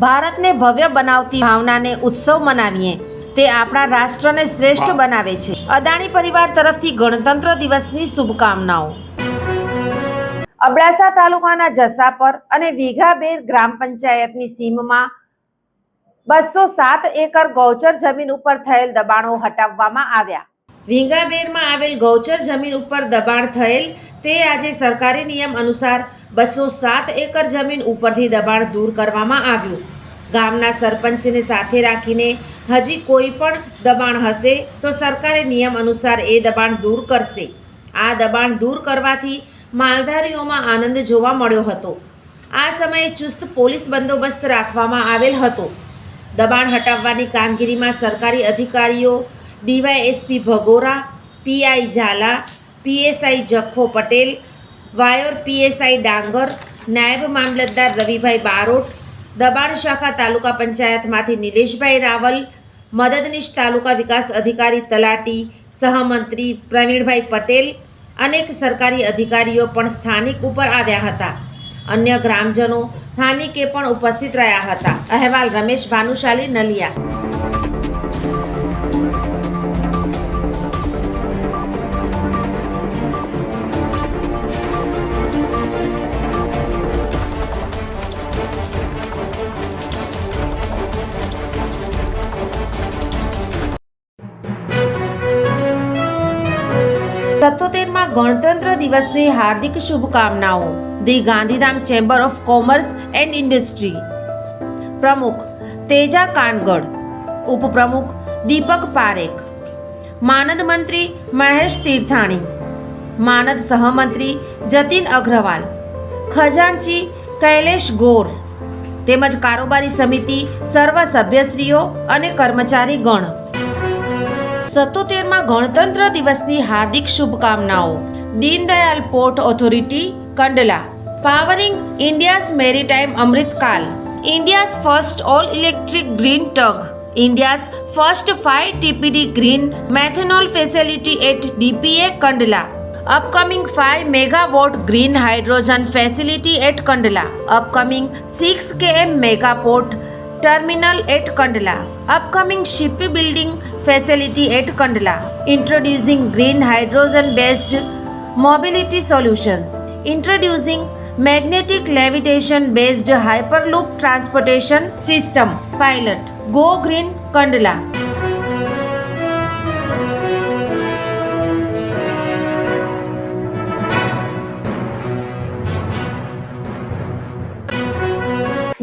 ભારતને ભવ્ય બનાવતી ભાવનાને ઉત્સવ મનાવીએ. તે આપણા રાષ્ટ્રને શ્રેષ્ઠ બનાવે છે. અદાણી પરિવાર તરફથી ગણતંત્ર દિવસની શુભકામનાઓ. અબડાસા તાલુકાના જસાપર અને વીઘાબેર ગ્રામ પંચાયતની સીમમાં બસો સાત એકર ગૌચર જમીન ઉપર થયેલ દબાણો હટાવવામાં આવ્યા. વિંગાબેરમાં આવેલ ગૌચર જમીન ઉપર દબાણ થયેલ તે આજે સરકારી નિયમ અનુસાર બસો સાત એકર જમીન ઉપરથી દબાણ દૂર કરવામાં આવ્યું. ગામના સરપંચને સાથે રાખીને હજી કોઈ પણ દબાણ હશે તો સરકારી નિયમ અનુસાર એ દબાણ દૂર કરશે. આ દબાણ દૂર કરવાથી માલધારીઓમાં આનંદ જોવા મળ્યો હતો. આ સમયે ચુસ્ત પોલીસ બંદોબસ્ત રાખવામાં આવેલ હતો. દબાણ હટાવવાની કામગીરીમાં સરકારી અધિકારીઓ DYSP Bhagora, PI Zala, PSI Jakho Patel, Vayor PSI Dangar, નાયબ મામલતદાર રવિભાઈ બારોટ, દબાણ શાખા તાલુકા પંચાયતમાંથી નિલેશભાઈ રાવલ, મદદનીશ તાલુકા વિકાસ અધિકારી તલાટી, સહમંત્રી પ્રવીણભાઈ પટેલ, અનેક સરકારી અધિકારીઓ પણ સ્થાનિક ઉપર આવ્યા હતા. અન્ય ગ્રામજનો સ્થાનિકે પણ ઉપસ્થિત રહ્યા હતા. અહેવાલ રમેશ ભાનુશાલી નલિયા. સત્તોતેરમાં ગણતંત્ર દિવસની હાર્દિક શુભકામનાઓ. The Gandhidham chamber of commerce and industry. પ્રમુખ તેજા કાનગડ. ઉપપ્રમુખ દીપક પારેખ. માનદ મંત્રી મહેશ તીર્થાણી. માનદ સહમંત્રી જતીન અગ્રવાલ. ખજાનચી કૈલેશ ગોર. તેમજ કારોબારી સમિતિ સર્વ સભ્યશ્રીઓ અને કર્મચારી ગણ સત્તોતેરમાં ગણતંત્ર દિવસની હાર્દિક શુભકામનાઓ. Deendayal port authority, Kandla. Powering India's maritime Amritkaal. India's first all electric green tug. India's first five TPD green methanol facility at DPA Kandla. upcoming 5 megawatt green hydrogen facility at Kandla upcoming 6 km megaport terminal at Kandla upcoming shipbuilding facility at Kandla introducing green hydrogen based mobility solutions introducing magnetic levitation based hyperloop transportation system pilot go green Kandla